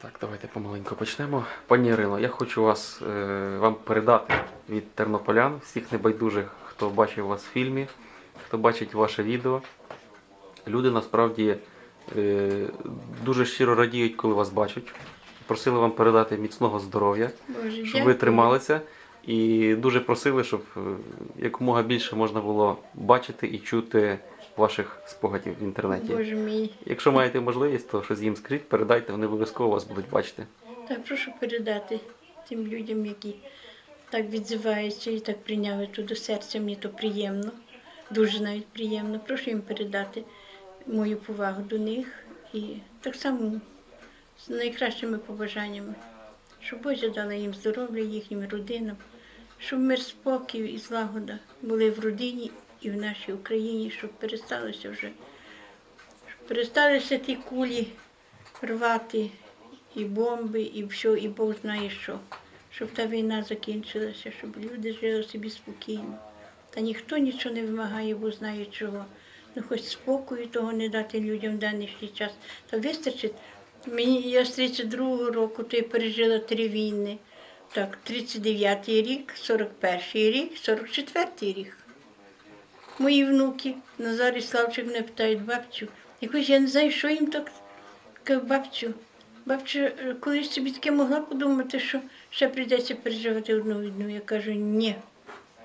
Так, давайте помаленьку почнемо. Пані Ірино, я хочу вас, е, вам передати від тернополян, всіх небайдужих, хто бачив вас в фільмі, хто бачить ваше відео. Люди насправді е, дуже щиро радіють, коли вас бачать. Просили вам передати міцного здоров'я, щоб ви трималися. І дуже просили, щоб е, якомога більше можна було бачити і чути ваших спогадів в інтернеті. Боже мій. Якщо маєте можливість, то щось їм скажіть, передайте, вони обов'язково вас будуть бачити. Так прошу передати тим людям, які так відзиваються і так прийняли то до серця. Мені то приємно, дуже навіть приємно. Прошу їм передати мою повагу до них і так само з найкращими побажаннями, щоб Боже дала їм здоров'я, їхнім родинам, щоб мир, спокій і злагода були в родині і в нашій Україні, щоб пересталося вже, щоб пересталися ті кулі рвати і бомби, і все, і Бог знає що. Щоб та війна закінчилася, щоб люди жили собі спокійно. Та ніхто нічого не вимагає, бо знає чого. Ну хоч спокою того не дати людям в данішній час. Та вистачить. Мені я з 32-го року то я пережила три війни. Так, 39-й рік, 41-й рік, 44-й рік. Мої внуки, Назар і Славчик мене питають бабцю. Якось я не знаю, що їм так Кажу, бабцю, е, колись собі таке могла подумати, що ще прийдеться переживати одну війну. Я кажу, ні,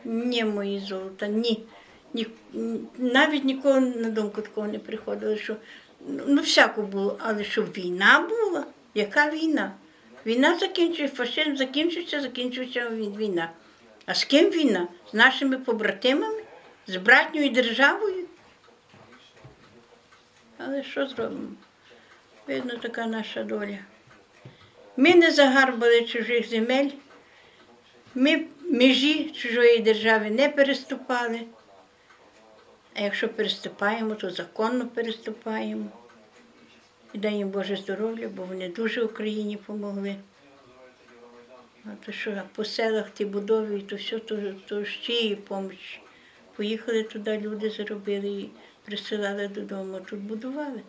ні, мої золота, ні. ні. Навіть ніколи на думку такого не приходило, що ну всяко було, але щоб війна була, яка війна? Війна закінчується, фашизм закінчується, закінчується війна. А з ким війна? З нашими побратимами? З братньою державою? Але що зробимо? Видно, така наша доля. Ми не загарбали чужих земель, ми межі чужої держави не переступали. А якщо переступаємо, то законно переступаємо. І дай їм Боже здоров'я, бо вони дуже Україні допомогли. А то що по селах ті будові, то все, то, то ще є поміч. Поїхали туди, люди заробили і присилали додому, тут будували.